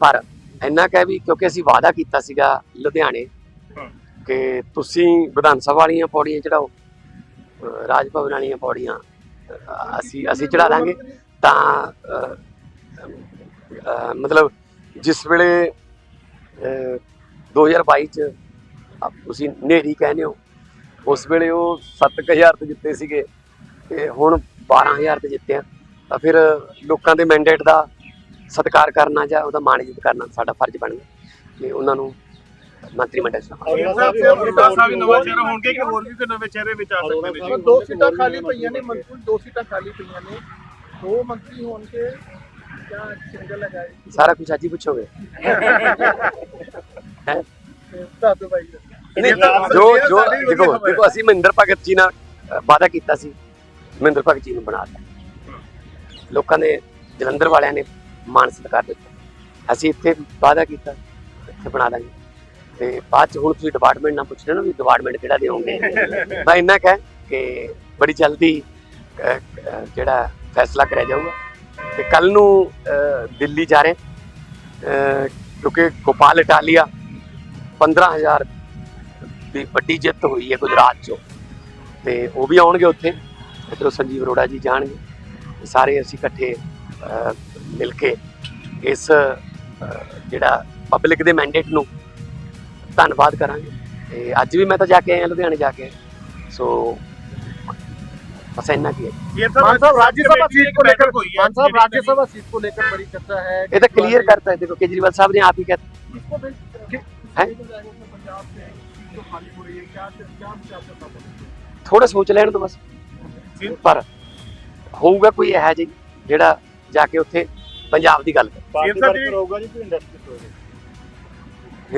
ਪਰ ਇੰਨਾ ਕਹਿ ਵੀ ਕਿਉਂਕਿ ਅਸੀਂ ਵਾਅਦਾ ਕੀਤਾ ਸੀਗਾ ਲੁਧਿਆਣੇ। ਕਿ ਤੁਸੀਂ ਵਿਧਾਨ ਸਭਾ ਵਾਲੀਆਂ ਪੌੜੀਆਂ ਚੜਾਓ ਰਾਜ ਭਵਨ ਵਾਲੀਆਂ ਪੌੜੀਆਂ ਅਸੀਂ ਅਸੀਂ ਚੜਾ ਦਾਂਗੇ ਤਾਂ ਮਤਲਬ ਜਿਸ ਵੇਲੇ ਅਹ, 2022 ਚ ਤੁਸੀਂ ਨੇਰੀ ਕਹਿੰਦੇ ਹੋ ਉਸ ਵੇਲੇ ਉਹ 7000 ਤੇ ਜਿੱਤੇ ਸੀਗੇ ਤੇ ਹੁਣ 12000 ਤੇ ਜਿੱਤੇ ਆ ਤਾਂ ਫਿਰ ਲੋਕਾਂ ਦੇ ਮੈਂਡੇਟ ਦਾ ਸਤਿਕਾਰ ਕਰਨਾ ਜਾਂ ਉਹਦਾ ਮਾਣ ਇੱਜ਼ਤ ਕਰਨਾ ਸਾਡਾ ਫਰਜ਼ ਬਣਦਾ ਕਿ ਉਹਨਾਂ ਨੂੰ ਮੰਤਰੀ ਮੰਡਲ ਚ ਅਰੋੜਾ ਸਾਹਿਬ ਅਰੋੜਾ ਸਾਹਿਬ ਵੀ ਨਵਾਂ ਚਿਹਰਾ ਹੋਣਗੇ ਕਿ ਹੋਰ ਵੀ ਕੋਈ ਨਵੇਂ ਚਿਹਰੇ ਵਿੱਚ ਆ ਸਕਦੇ ਨੇ ਦੋ ਸੀਟਾਂ ਖਾਲੀ ਪਈਆਂ ਨੇ ਮੰਤਰੀ ਦੋ ਸੀਟਾਂ ਖਾਲੀ ਪਈਆਂ ਨੇ। ਦੋ ਮੰਤਰੀ ਹੋਣਗੇ ਜਾਂ ਸਿੰਗਲ ਲਗਾਏ ਸਾਰਾ ਕੁਝ ਅੱਜ ਹੀ ਪੁੱਛੋਗੇ? ਹੈਂ? ਦੱਸ ਦਿਓ ਜੋ ਜੋ ਦੇਖੋ ਦੇਖੋ ਅਸੀਂ ਮਹਿੰਦਰ ਭਗਤ ਜੀ ਨਾਲ ਵਾਅਦਾ ਕੀਤਾ ਸੀ। ਮਹਿੰਦਰ ਭਗਤ ਜੀ ਨੂੰ ਬਣਾਤਾ ਲੋਕਾਂ ਨੇ ਜਲੰਧਰ ਵਾਲਿਆਂ ਨੇ ਮਾਣ ਸਤਿਕਾਰ ਦਿੱਤਾ ਅਸੀਂ ਇੱਥੇ ਵਾਅਦਾ ਕੀਤਾ, ਇੱਥੇ ਬਣਾ ਦਾਂਗੇ। ਤੇ ਬਾਅਦ ਚ ਹੁਣ ਤੁਸੀਂ ਡਿਪਾਰਟਮੈਂਟ ਨਾਲ ਪੁੱਛ ਰਹੇ ਹੋ ਨਾ ਵੀ ਡਿਪਾਰਟਮੈਂਟ ਕਿਹੜਾ ਦਿਓਗੇ ਮੈਂ ਇੰਨਾ ਕਹਿ ਕਿ ਬੜੀ ਜਲਦੀ ਜਿਹੜਾ ਫੈਸਲਾ ਕਰਿਆ ਜਾਊਗਾ। ਤੇ ਕੱਲ ਨੂੰ ਦਿੱਲੀ ਜਾ ਰਹੇ ਕਿਉਂਕਿ ਗੋਪਾਲ ਇਟਾਲੀਆ 15000 ਦੀ ਵੱਡੀ ਜਿੱਤ ਹੋਈ ਹੈ ਗੁਜਰਾਤ 'ਚੋਂ। ਤੇ ਉਹ ਵੀ ਆਉਣਗੇ ਉੱਥੇ। ਇੱਧਰੋਂ ਸੰਜੀਵ ਅਰੋੜਾ ਜੀ ਜਾਣਗੇ। ਸਾਰੇ ਅਸੀਂ ਇਕੱਠੇ ਮਿਲ ਕੇ ਇਸ ਅਹ, ਜਿਹੜਾ ਪਬਲਿਕ ਦੇ ਮੈਂਡੇਟ ਨੂੰ ਧੰਨਵਾਦ ਕਰਾਂਗੇ ਤੇ ਅੱਜ ਵੀ ਮੈਂ ਤਾਂ ਜਾ ਕੇ ਆਇਆ ਲੁਧਿਆਣੇ ਜਾ ਕੇ ਸੋ ਬਸ ਇੰਨਾ ਕੀ ਹੈ ਇਹ मान साहब राज्यसभा सीट को लेकर हुई है मान साहब राज्यसभा सीट को लेकर बड़ी चर्चा है ਇਹ ਤਾਂ ਕਲੀਅਰ ਕਰਤਾ ਹੈ ਦੇਖੋ ਕੇਜਰੀਵਾਲ ਸਾਹਿਬ ਨੇ ਆਪ ਹੀ ਕਹਿਤਾ इसको भी हैं? पंजाब से जो खाली हो रही है क्या क्या क्या चलता है ਥੋੜਾ ਸੋਚ ਲੈਣ ਤੋਂ ਬਸ ਪਰ ਹੋਊਗਾ ਕੋਈ ਇਹੋ ਜਿਹੀ ਜਿਹੜਾ ਜਾ ਕੇ ਉੱਥੇ ਪੰਜਾਬ ਦੀ ਗੱਲ ਕਰ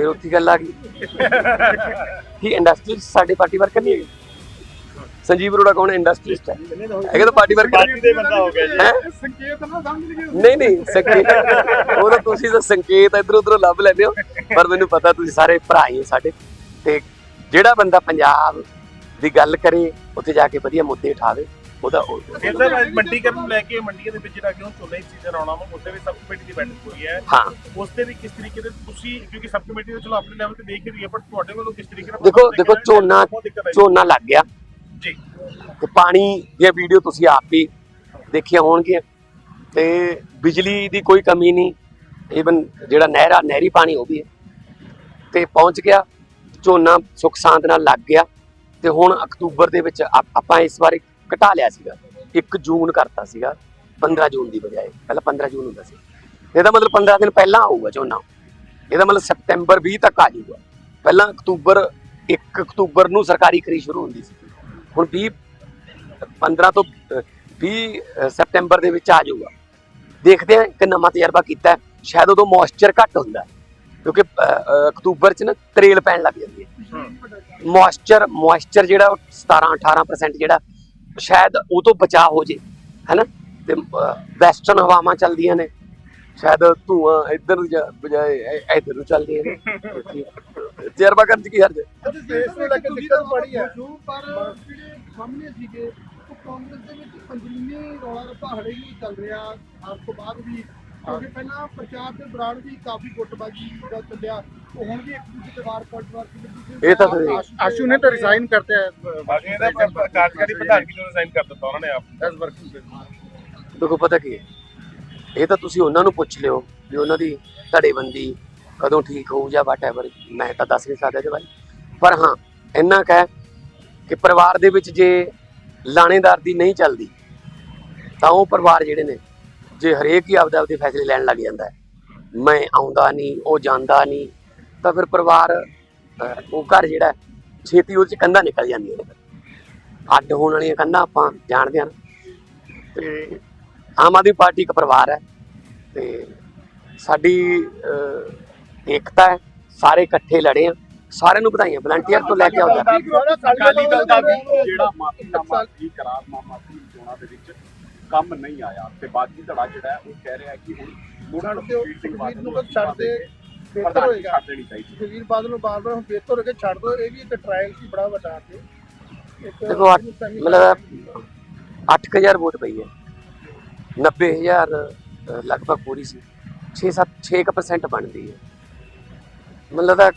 ਉੱਥੇ ਸਾਡੇ ਪਾਰਟੀ ਵਰਕਰ ਨਹੀਂ ਹੈਗੇ? ਸੰਜੀਵ ਅਰੋੜਾ ਕੌਣ ਇੰਡਸਟਰੀਸਟ ਹੈ। ਹੈਗਾ ਤਾਂ ਪਾਰਟੀ ਵਰਕਰ ਪਾਰਟੀ ਨਹੀਂ ਨਹੀਂ ਸੰਕੇਤ ਉਹ ਤਾਂ ਤੁਸੀਂ ਤਾਂ ਸੰਕੇਤ ਇਧਰ ਉਧਰ ਲੱਭ ਲੈਂਦੇ ਹੋ। ਪਰ ਮੈਨੂੰ ਪਤਾ ਤੁਸੀਂ ਸਾਰੇ ਭਰਾ ਹੀ ਸਾਡੇ। ਤੇ ਜਿਹੜਾ ਬੰਦਾ ਪੰਜਾਬ ਦੀ ਗੱਲ ਕਰੇ ਉੱਥੇ ਜਾ ਕੇ ਵਧੀਆ ਮੁੱਦੇ ਉਠਾਵੇ। ਉਹਦਾ ਉਹ- ਇਹ ਤਾਂ ਮੰਡੀਕਰਨ ਲੈ ਕੇ ਮੰਡੀਆਂ ਦੇ ਵਿੱਚ ਜਿਹੜਾ ਕਿ ਹੁਣ ਚੋਣਾਂ ਸੀਜ਼ਨ ਆਉਣਾ ਵਾ ਉੱਥੇ ਵੀ ਸਬ ਕਮੇਟੀ ਦੀ ਬੈਠਕ ਹੋਈ ਹੈ। ਹਾਂ। ਉਸ ਤੇ ਵੀ ਕਿਸ ਤਰੀਕੇ ਦੇ ਤੁਸੀਂ ਕਿਉਂਕਿ ਸਬ ਕਮੇਟੀ ਦੇ ਚਲੋ ਆਪਣੇ ਲੈਵਲ ਤੇ ਦੇਖ ਰਹੀ ਹੈ ਪਰ ਤੁਹਾਡੇ ਵੱਲੋਂ ਕਿਸ ਤਰੀਕੇ ਨਾਲ ਦੇਖੋ ਦੇਖੋ ਝੋਨਾ। ਝੋਨਾ ਲੱਗ ਗਿਆ। ਜੀ। ਤੇ ਪਾਣੀ ਦੀਆਂ ਵੀਡੀਓ ਤੁਸੀਂ ਆਪ ਹੀ ਦੇਖੀਆਂ ਹੋਣਗੀਆਂ। ਤੇ ਬਿਜਲੀ ਦੀ ਕੋਈ ਕਮੀ ਨਹੀਂ। ਈਵਨ ਜਿਹੜਾ ਨਹਿਰਾ ਨਹਿਰੀ ਪਾਣੀ ਉਹ ਵੀ ਹੈ। ਤੇ ਪਹੁੰਚ ਗਿਆ। ਝੋਨਾ ਸੁੱਖ ਸ਼ਾਂਤ ਨਾਲ ਲੱਗ ਗਿਆ। ਤੇ ਹੁਣ ਅਕਤੂਬਰ ਦੇ ਵਿੱਚ ਆਪ- ਇਸ ਵਾਰ ਘਟਾ ਲਿਆ ਸੀਗਾ। 1 ਜੂਨ ਕਰਤਾ ਸੀਗਾ 15 ਜੂਨ ਦੀ ਬਜਾਏ। ਪਹਿਲਾਂ 15 ਜੂਨ ਹੁੰਦਾ ਸੀ। ਇਹਦਾ ਮਤਲਬ 15 ਦਿਨ ਪਹਿਲਾਂ ਆਊਗਾ ਝੋਨਾ। ਇਹਦਾ ਮਤਲਬ ਸਤੰਬਰ 20 ਤੱਕ ਆ ਜਾਊਗਾ। ਪਹਿਲਾਂ ਅਕਤੂਬਰ 1 ਅਕਤੂਬਰ ਨੂੰ ਸਰਕਾਰੀ ਖਰੀਦ ਸ਼ੁਰੂ ਹੁੰਦੀ ਸੀ। ਹੁਣ 20 15 ਤੋਂ ਅਹ, 20 ਅਹ, ਸਤੰਬਰ ਦੇ ਵਿੱਚ ਆ ਜਾਊਗਾ। ਦੇਖਦੇ ਆ ਕਿ ਨਵਾਂ ਤਜਰਬਾ ਕੀਤਾ ਹੈ। ਸ਼ਾਇਦ ਉਦੋਂ ਮੋਇਸਚਰ ਘੱਟ ਹੁੰਦਾ ਹੈ। ਕਿਉਂਕਿ ਅਕਤੂਬਰ ਚ ਨਾ ਤਰੇਲ ਪੈਣ ਲੱਗ ਜਾਂਦੀ ਹੈ। ਮੋਇਸਚਰ ਮੋਇਸਚਰ ਜਿਹੜਾ ਉਹ 17 18% ਜਿਹੜਾ ਸ਼ਾਇਦ ਉਹ ਤੋਂ ਬਚਾ ਹੋ ਜੇ ਹੈਨਾ ਤੇ ਵੈਸਟਰਨ ਹਵਾਵਾਂ ਚੱਲਦੀਆਂ ਨੇ। ਸ਼ਾਇਦ ਧੂਆਂ ਇੱਧਰ ਬਜਾਏ ਇੱਧਰ ਨੂੰ ਚੱਲਦੀਆਂ ਨੇ। ਤਜਰਬਾ ਕਰਨ ਚ ਕੀ ਹਰਜ ਹੈ? ਅੱਜ ਦੇਸ਼ ਨੂੰ ਲੈ ਕੇ ਦਿੱਕਤ ਬੜੀ ਹੈ। ਪਰ ਜਿਹੜੇ ਸਾਹਮਣੇ ਸੀਗੇ ਉਹ ਕਾਂਗਰਸ ਦੇ ਵਿੱਚ ਪੰਜਵੀਂ ਰੌਲਾ ਰੱਪਾ ਹੜੇ ਹੀ ਚੱਲ ਰਿਹਾ। ਆਪ ਤੋਂ ਬਾਅਦ ਵੀ ਕਿਉਂਕਿ ਪਹਿਲਾਂ ਪ੍ਰਚਾਰ ਦੇ ਦੌਰਾਨ ਵੀ ਕਾਫੀ ਗੁੱਟਬਾਜੀ ਦਾ ਚੱਲਿਆ ਉਹ ਹੁਣ ਵੀ ਇੱਕ ਦੂਜੇ ਤੇ ਵਾਰ ਪਲਟਵਾਰ ਕੀਤੀ ਇਹ ਤਾਂ ਫਿਰ- ਆਸ਼ੂ ਨੇ ਤਾਂ ਰਿਜ਼ਾਈਨ ਕਰਤੇ ਹੈ ਬਾਕੀ ਇਹਦਾ ਕਾਰਜਕਾਰੀ ਪ੍ਰਧਾਨਗੀ ਨੂੰ ਰਿਜ਼ਾਈਨ ਕਰ ਦਿੱਤਾ ਉਹਨਾਂ ਨੇ ਆਪ। ਐਸ ਵਰਕਿੰਗ ਦੇਖੋ ਪਤਾ ਕੀ ਹੈ? ਇਹ ਤਾਂ ਤੁਸੀਂ ਉਹਨਾਂ ਨੂੰ ਪੁੱਛ ਲਿਓ ਵੀ ਉਹਨਾਂ ਦੀ ਧੜੇਬੰਦੀ ਕਦੋਂ ਠੀਕ ਹੋਊ ਜਾਂ ਵਾਟਐਵਰ ਮੈਂ ਤਾਂ ਦੱਸ ਨਹੀਂ ਸਕਦਾ ਇਹਦੇ ਬਾਰੇ। ਪਰ ਹਾਂ ਇੰਨਾ ਕਹਿ ਕਿ ਪਰਿਵਾਰ ਦੇ ਵਿੱਚ ਜੇ ਲਾਣੇਦਾਰ ਦੀ ਨਹੀਂ ਚੱਲਦੀ ਤਾਂ ਉਹ ਪਰਿਵਾਰ ਜਿਹੜੇ ਨੇ ਜੇ ਹਰੇਕ ਹੀ ਆਪਦੇ ਆਪਦੇ ਫੈਸਲੇ ਲੈਣ ਲੱਗ ਜਾਂਦਾ ਮੈਂ ਆਉਂਦਾ ਨਹੀਂ, ਉਹ ਜਾਂਦਾ ਨਹੀਂ, ਤਾਂ ਫਿਰ ਪਰਿਵਾਰ ਉਹ ਘਰ ਜਿਹੜਾ ਛੇਤੀ ਉਹ ਚ ਕੰਧਾਂ ਨਿਕਲ ਜਾਂਦੀਆਂ ਨੇ ਅੱਡ ਹੋਣ ਵਾਲੀਆਂ ਕੰਧਾਂ ਆਪਾਂ ਜਾਣਦੇ ਹਾਂ ਨਾ। ਤੇ ਆਮ ਆਦਮੀ ਪਾਰਟੀ ਇੱਕ ਪਰਿਵਾਰ ਹੈ ਤੇ ਸਾਡੀ ਏਕਤਾ ਹੈ, ਸਾਰੇ ਇਕੱਠੇ ਲੜੇ ਆ ਸਾਰਿਆਂ ਨੂੰ ਵਧਾਈਆਂ ਵਲੰਟੀਅਰ ਤੋਂ ਲੈ ਕੇ ਆਉਂਦਾ ਅਕਾਲੀ ਦਲ ਦਾ ਵੀ ਜਿਹੜਾ ਮਾਫੀਨਾਮਾ ਚੋਣਾਂ ਦੇ ਵਿੱਚ ਕੰਮ ਨਹੀਂ ਆਇਆ ਤੇ ਬਾਕੀ ਧੜਾ ਜਿਹੜਾ ਹੈ ਉਹ ਕਹਿ ਰਿਹਾ ਹੈ ਕਿ ਹੁਣ ਮੁੜਨ ਸੁਖਬੀਰ ਸਿੰਘ ਸੁਖਬੀਰ ਬਾਦਲ ਨੂੰ ਤਾਂ ਛੱਡ ਦੇ, ਬਿਹਤਰ ਹੋਏਗਾ। ਛੱਡ ਦੇਣੀ ਚਾਹੀਦੀ ਸੁਖਵੀਰ ਬਾਦਲ ਨੂੰ ਬਾਰ ਬਾਰ ਹੁਣ ਬਿਹਤਰ ਹੋ ਕੇ ਛੱਡ ਦੋ ਇਹ ਵੀ ਇੱਕ ਟ੍ਰਾਇਲ ਸੀ ਬੜਾ ਵੱਡਾ ਤੇ। ਇੱਕ ਦੇਖੋ, ਮਤਲਬ 8000 ਵੋਟ ਪਈ ਹੈ। 90000 ਅਹ, ਲਗਭਗ ਪੂਰੀ ਸੀ। 6-7 6% ਬਣਦੀ ਹੈ। ਮੈਨੂੰ ਲੱਗਦਾ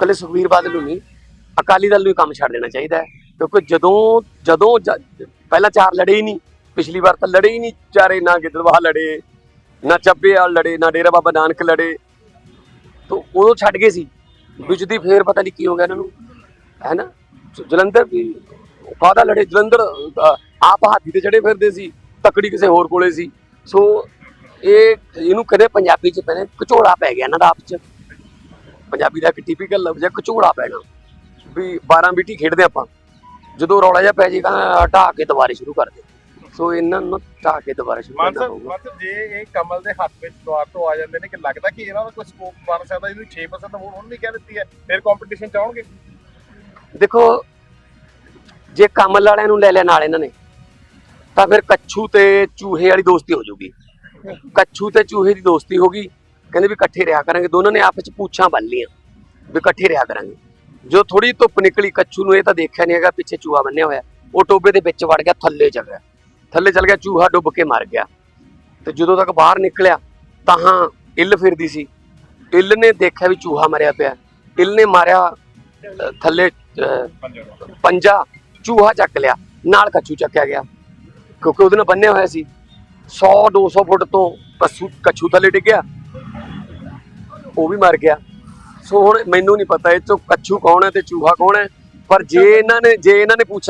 ਕੱਲੇ ਸੁਖਬੀਰ ਬਾਦਲ ਨੂੰ ਨਹੀਂ ਅਕਾਲੀ ਦਲ ਨੂੰ ਹੀ ਕੰਮ ਛੱਡ ਦੇਣਾ ਚਾਹੀਦਾ ਹੈ। ਕਿਉਂਕਿ ਜਦੋਂ ਜਦੋਂ ਪਹਿਲਾਂ ਚਾਰ ਲੜੇ ਹੀ ਨਹੀਂ। ਪਿਛਲੀ ਵਾਰ ਤਾਂ ਲੜੇ ਹੀ ਨਹੀਂ ਚਾਰੇ, ਨਾ ਗਿੱਦੜਵਾਹ ਲੜੇ, ਨਾ ਚੱਬੇ ਚੱਬੇਵਾਲ ਲੜੇ, ਨਾ ਡੇਰਾ ਬਾਬਾ ਨਾਨਕ ਲੜੇ। ਤੋਂ ਉਦੋਂ ਛੱਡ ਗਏ ਸੀ। ਵਿੱਚ ਫੇਰ ਪਤਾ ਨਹੀਂ ਕੀ ਹੋ ਗਿਆ ਇਹਨਾਂ ਨੂੰ। ਹੈ ਨਾ? ਜਲੰਧਰ ਵੀ ਕਾਹਦਾ ਲੜੇ। ਜਲੰਧਰ ਆਪ ਹਾਥੀ ਤੇ ਚੜੇ ਫਿਰਦੇ ਸੀ। ਤਕੜੀ ਕਿਸੇ ਹੋਰ ਕੋਲੇ ਸੀ। ਸੋ ਇਹ, ਇਹਨੂੰ ਕਦੇ ਪੰਜਾਬੀ ਚ ਪਹਿਲੇ ਕਚੋੜਾ ਪੈ ਗਿਆ ਇਹਨਾਂ ਦਾ ਆਪ ਚ। ਪੰਜਾਬੀ ਦਾ ਇੱਕ ਟਿਪੀਕਲ ਲਫ਼ਜ਼ ਹੈ ਕਚੋੜਾ ਪੈਣਾ। ਵੀ 12 ਬੀਟੀ ਖੇਡਦੇ ਆਪਾਂ। ਜਦੋਂ ਰੌਲਾ ਜਿਹਾ ਪੈ ਜਾਏਗਾ ਢਾਹ ਕੇ ਦੁਬਾਰੇ ਸ਼ੁਰੂ ਕਰਦੇ। ਸੋ ਇਹਨਾਂ ਨੂੰ ਢਾਹ ਕੇ ਦੁਬਾਰਾ ਸ਼ੁਰੂ ਕਰਨਾ ਪਊਗਾ। ਮਾਨਸਰ ਜੇ ਇਹ ਕਮਲ ਦੇ ਹੱਥ ਵਿੱਚ ਦੁਆਰ ਤੋਂ ਆ ਜਾਂਦੇ ਨੇ ਕਿ ਲੱਗਦਾ ਕਿ ਇਹਨਾਂ ਦਾ ਕੋਈ ਸਕੋਪ ਬਣ ਸਕਦਾ ਇਹਨੂੰ 6% ਵੋਟ ਹੁਣ ਵੀ ਕਹਿ ਦਿੱਤੀ ਹੈ ਫਿਰ ਕੰਪੀਟੀਸ਼ਨ ਚਾਹਣਗੇ ਦੇਖੋ ਜੇ ਕਮਲ ਵਾਲਿਆਂ ਨੂੰ ਲੈ ਲਿਆ ਨਾਲ ਇਹਨਾਂ ਨੇ ਤਾਂ ਫਿਰ ਕੱਛੂ ਤੇ ਚੂਹੇ ਵਾਲੀ ਦੋਸਤੀ ਹੋ ਜਾਊਗੀ। ਕੱਛੂ ਤੇ ਚੂਹੇ ਦੀ ਦੋਸਤੀ ਹੋ ਗਈ ਕਹਿੰਦੇ ਵੀ ਇਕੱਠੇ ਰਿਹਾ ਕਰਾਂਗੇ ਦੋਨਾਂ ਨੇ ਆਪਸ ਚ ਪੂਛਾਂ ਬੰਨ ਲੀਆਂ ਵੀ ਇਕੱਠੇ ਰਿਹਾ ਕਰਾਂਗੇ। ਜੋ ਥੋੜੀ ਧੁੱਪ ਨਿਕਲੀ ਕੱਛੂ ਨੂੰ ਇਹ ਤਾਂ ਦੇਖਿਆ ਨਹੀਂ ਹੈਗਾ ਪਿੱਛੇ ਚੂਹਾ ਬੰਨਿਆ ਹੋਇਆ ਉਹ ਟੋਬੇ ਦੇ ਵਿੱਚ ਵੜ ਗਿਆ ਥੱਲੇ ਗਿਆ ਥੱਲੇ ਚਲ ਗਿਆ ਚੂਹਾ ਡੁੱਬ ਕੇ ਮਰ ਗਿਆ। ਤੇ ਜਦੋਂ ਤੱਕ ਬਾਹਰ ਨਿਕਲਿਆ ਤਾਂ ਇੱਲ ਫਿਰਦੀ ਸੀ। ਇੱਲ ਨੇ ਦੇਖਿਆ ਵੀ ਚੂਹਾ ਮਰਿਆ ਪਿਆ। ਇੱਲ ਨੇ ਮਾਰਿਆ ਥੱਲੇ ਪੰਜਾ। ਚੂਹਾ ਚੱਕ ਲਿਆ ਨਾਲ ਕੱਛੂ ਚੱਕਿਆ ਗਿਆ। ਕਿਉਂਕਿ ਉਹਦੇ ਨਾਲ ਬੰਨਿਆ ਹੋਇਆ ਸੀ। 100 200 ਫੁੱਟ ਤੋਂ ਕੱਛੂ ਕੱਛੂ ਥੱਲੇ ਡਿੱਗਿਆ ਉਹ ਵੀ ਮਰ ਗਿਆ। ਸੋ ਹੁਣ ਮੈਨੂੰ ਨਹੀਂ ਪਤਾ ਇਹ ਚੋਂ ਕੱਛੂ ਕੌਣ ਹੈ ਤੇ ਚੂਹਾ ਕੌਣ ਹੈ। ਪਰ ਜੇ ਇਹਨਾਂ ਨੇ ਜੇ ਇਹਨਾਂ ਨੇ ਪੁੱਛਿਆ